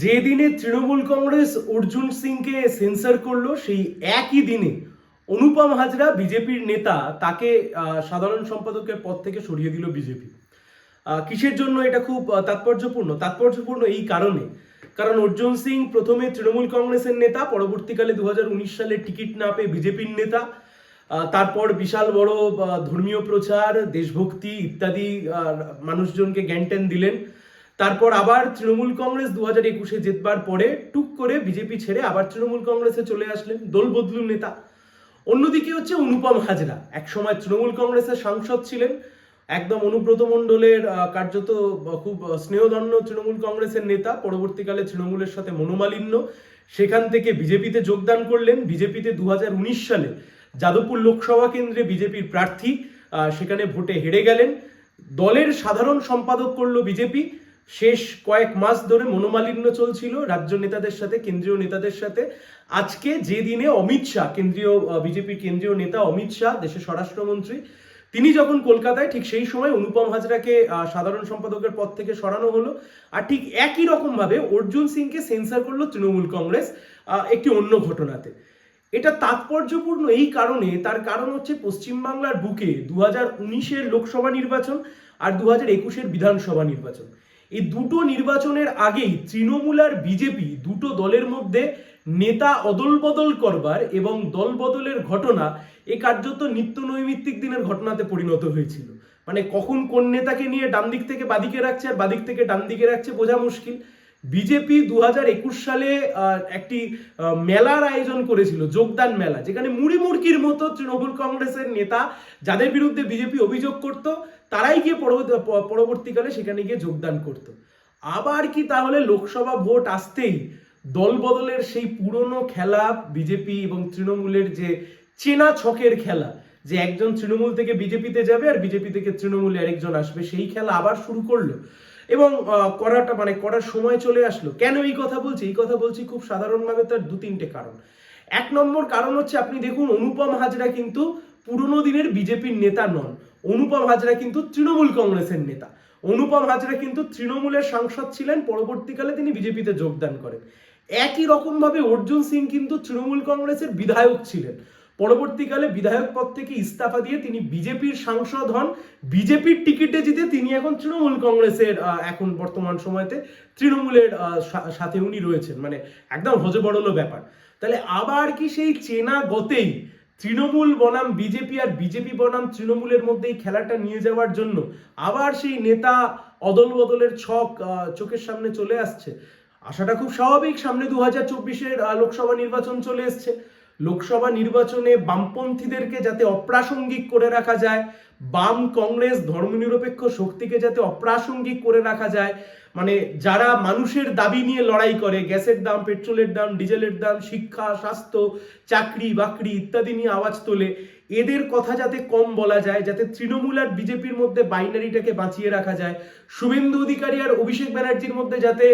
যে দিনে তৃণমূল কংগ্রেস অর্জুন সিংকে সেন্সার করল, সেই একই দিনে অনুপম হাজরা, বিজেপির নেতা, তাকে সাধারণ সম্পাদকের পদ থেকে সরিয়ে দিল বিজেপি। কিসের জন্য এটা খুব তাৎপর্যপূর্ণ? তাৎপর্যপূর্ণ এই কারণে। কারণ অর্জুন সিং প্রথমে তৃণমূল কংগ্রেসের নেতা, পরবর্তীকালে দু হাজার উনিশ সালে টিকিট না পেয়ে বিজেপির নেতা তারপর বিশাল বড় ধর্মীয় প্রচার, দেশভক্তি ইত্যাদি মানুষজনকে জ্ঞান দিলেন। তারপর আবার তৃণমূল কংগ্রেস দু হাজার একুশে জেতবার পরে টুক করে বিজেপি ছেড়ে আবার তৃণমূল কংগ্রেসে চলে আসলেন দোল বদলু নেতা। অন্যদিকে হচ্ছে অনুপম হাজরা। একসময় তৃণমূল কংগ্রেসের সাংসদ ছিলেন। একদম অনুব্রত মণ্ডলের কার্যত খুব স্নেহধন্য তৃণমূল কংগ্রেসের নেতা, পরবর্তীকালে তৃণমূলের সাথে মনোমালিন্য। সেখান থেকে বিজেপিতে যোগদান করলেন। বিজেপিতে দু হাজার উনিশ সালে যাদবপুর লোকসভা কেন্দ্রে বিজেপির প্রার্থী সেখানে ভোটে হেরে গেলেন। দলের সাধারণ সম্পাদক করল বিজেপি। শেষ কয়েক মাস ধরে মনোমালিন্য চলছিল রাজ্য নেতাদের সাথে, কেন্দ্রীয় নেতাদের সাথে। আজকে যে দিনে অমিত শাহ, কেন্দ্রীয় বিজেপির কেন্দ্রীয় নেতা অমিত শাহ, দেশের স্বরাষ্ট্রমন্ত্রী, তিনি যখন কলকাতায় ঠিক সেই সময় অনুপম হাজরাকে সাধারণ সম্পাদকের পদ থেকে সরানো হলো। আর ঠিক একই রকম ভাবে অর্জুন সিংকে সেন্সার করল তৃণমূল কংগ্রেস একটি অন্য ঘটনাতে। এটা তাৎপর্যপূর্ণ এই কারণে, তার কারণ হচ্ছে পশ্চিমবাংলার বুকে দু হাজার উনিশের লোকসভা নির্বাচন আর দু হাজার একুশের বিধানসভা নির্বাচন। এই দুটো নির্বাচনের আগেই তৃণমূল আর বিজেপি দুটো দলের মধ্যে নেতা অদল বদল করবার এবং দল বদলের ঘটনা এ কার্যত নিত্য নৈমিত্তিক দিনের ঘটনাতে পরিণত হয়েছিল। মানে কখন কোন নেতাকে নিয়ে ডান দিক থেকে বাদিকে রাখছে আর বাদিক থেকে ডান দিকে রাখছে বোঝা মুশকিল। বিজেপি দু হাজার একুশ সালে একটি মেলার আয়োজন করেছিল, যোগদান মেলা, যেখানে মুড়ি মুড়কির মতো তৃণমূল কংগ্রেসের নেতা, যাদের বিরুদ্ধে বিজেপি অভিযোগ করত তারাই গিয়ে পরবর্তী- পরবর্তীকালে সেখানে গিয়ে যোগদান করত। আবার কি তাহলে লোকসভা ভোট আসতেই দল বদলের সেই পুরনো খেলা, বিজেপি এবং তৃণমূলের যে চেনা ছকের খেলা, যে একজন তৃণমূল থেকে বিজেপিতে যাবে আর বিজেপি থেকে তৃণমূলে আরেকজন আসবে, সেই খেলা আবার শুরু করল। এবং করাটা মানে করার সময় চলে আসলো। কেন এই কথা বলছি? এই কথা বলছি খুব সাধারণভাবে তার দু তিনটে কারণ। এক নম্বর কারণ হচ্ছে আপনি দেখুন, অনুপম হাজরা কিন্তু পুরনো দিনের বিজেপির নেতা নন। অনুপম হাজরা কিন্তু তৃণমূল কংগ্রেসের নেতা। অনুপম হাজরা কিন্তু তৃণমূলের সাংসদ ছিলেন, পরবর্তীকালে তিনি বিজেপিতে যোগদান করেন। একই রকমভাবে অর্জুন সিং কিন্তু তৃণমূল কংগ্রেসের বিধায়ক ছিলেন। পরবর্তীকালে বিধায়ক পদ থেকে ইস্তফা দিয়ে তিনি বিজেপির সাংসদ হন। বিজেপির টিকিটে জিতে তিনি এখন তৃণমূল কংগ্রেসের এখন বর্তমান সময়তে তৃণমূলের সাথে উনি রয়েছেন। মানে একদম হজে বড়লো ব্যাপার। তাহলে আবার কি সেই চেনা গতেই তৃণমূল বনাম বিজেপি আর বিজেপি বনাম তৃণমূলের মধ্যে এই খেলাটা নিয়ে যাওয়ার জন্য আবার সেই নেতা অদল বদলের ছক চোখের সামনে চলে আসছে। আশাটা খুব স্বাভাবিক, সামনে দু হাজার চব্বিশের লোকসভা নির্বাচন চলে এসছে। লোকসভা নির্বাচনে বামপন্থীদেরকে যাতে অপ্রাসঙ্গিক করে রাখা যায় বাম কংগ্রেস ধর্মনিরপেক্ষ শক্তিকে যাতে অপ্রাসঙ্গিক করে রাখা যায় মানে যারা মানুষের দাবি নিয়ে লড়াই করে, গ্যাসের দাম, পেট্রোলের দাম, ডিজেলের দাম, শিক্ষা, স্বাস্থ্য, চাকরি, বাকরি ইত্যাদি নিয়ে আওয়াজ তোলে, এদের কথা যাতে কম বলা যায়, যাতে তৃণমূল আর বিজেপির মধ্যে বাইনারিটাকে বাঁচিয়ে রাখা যায়, শুভেন্দু অধিকারী আর অভিষেক ব্যানার্জির মধ্যে যাতে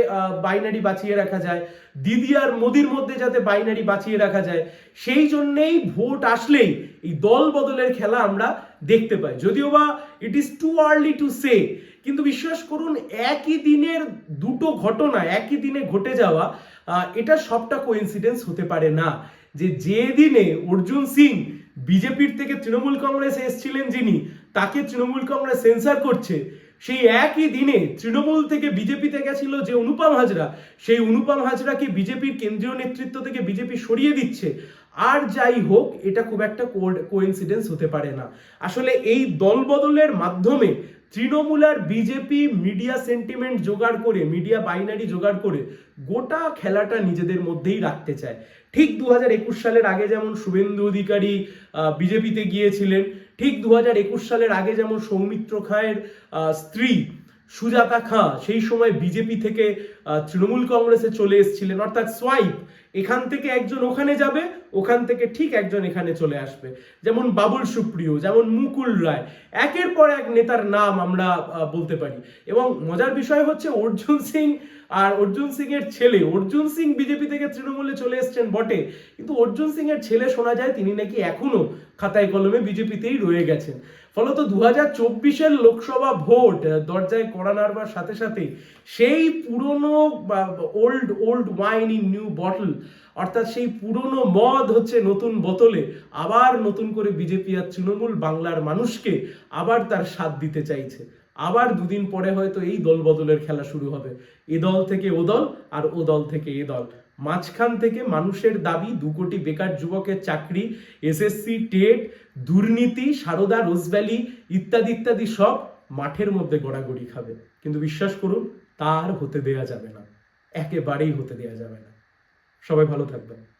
বাইনারি বাঁচিয়ে রাখা যায়, দিদি আর মোদির মধ্যে যাতে বাইনারি বাঁচিয়ে রাখা যায়, সেই জন্যেই ভোট আসলেই এই দল বদলের খেলা আমরা দেখতে পাই। যদিও বা it is too early to say কিন্তু বিশ্বাস করুন, একই দিনের দুটো ঘটনা, একই দিনে ঘটে যাওয়া এটা সবটা কোইন্সিডেন্স হতে পারে না। যে যে দিনে অর্জুন সিং বিজেপির থেকে তৃণমূল কংগ্রেস এসছিলেন যিনি, তাকে তৃণমূল কংগ্রেস সেন্সার করছে সেই একই দিনে তৃণমূল থেকে বিজেপিতে গেছিল যে অনুপম হাজরা, সেই অনুপম হাজরাকে বিজেপির কেন্দ্রীয় নেতৃত্ব থেকে বিজেপি সরিয়ে দিচ্ছে। আর যাই হোক, এটা খুব একটা কোইন্সিডেন্স হতে পারে না। আসলে এই দলবদলের মাধ্যমে তৃণমূল আর বিজেপি মিডিয়া সেন্টিমেন্ট জোগাড় করে মিডিয়া বাইনারি জোগাড় করে গোটা খেলাটা নিজেদের মধ্যেই রাখতে চায়। ঠিক দু হাজার একুশ সালের আগে যেমন শুভেন্দু অধিকারী বিজেপিতে গিয়েছিলেন, ঠিক দু হাজার একুশ সালের আগে যেমন সৌমিত্র খায়ের স্ত্রী সুজাতা খাঁ সেই সময় বিজেপি থেকে তৃণমূল কংগ্রেসে চলে এসেছিলেন। অর্থাৎ সোয়াইপ এখান থেকে একজন ওখানে যাবে, ওখান থেকে ঠিক একজন এখানে চলে আসবে। যেমন বাবুল সুপ্রিয়, যেমন মুকুল রায়। একের পর এক নেতার নাম আমরা বলতে পারি। এবং মজার বিষয় হচ্ছে অর্জুন সিং আর অর্জুন সিং এর ছেলে। অর্জুন সিং বিজেপি থেকে তৃণমূলে চলে এসেছেন বটে। কিন্তু অর্জুন সিং এর ছেলে শোনা যায়, তিনি নাকি এখনও খাতায় কলমে বিজেপিতেই রয়ে গেছেন। ফলত দু হাজার চব্বিশের লোকসভা ভোট দরজায় কড়া নাড়বার সাথে সাথে সেই পুরনো old old wine in new bottle অর্থাৎ সেই পুরনো মদ হচ্ছে নতুন বোতলে, আবার নতুন করে বিজেপি আর তৃণমূল বাংলার মানুষকে আবার তার স্বাদ দিতে চাইছে। আবার দুদিন পরে হয়তো এই দল বদলের খেলা শুরু হবে। এ দল থেকে ও দল আর ও দল থেকে এ দল। মাঝখান থেকে মানুষের দাবি, দু কোটি বেকার যুবকের চাকরি, এসএসসি, টেট, দুর্নীতি, সারদা রোজভ্যালি ইত্যাদি ইত্যাদি সব মাঠের মধ্যে গড়াগড়ি খাবে। কিন্তু বিশ্বাস করুন, তার হতে দেয়া যাবে না। একেবারেই হতে দেয়া যাবে না। সবাই ভালো থাকবেন।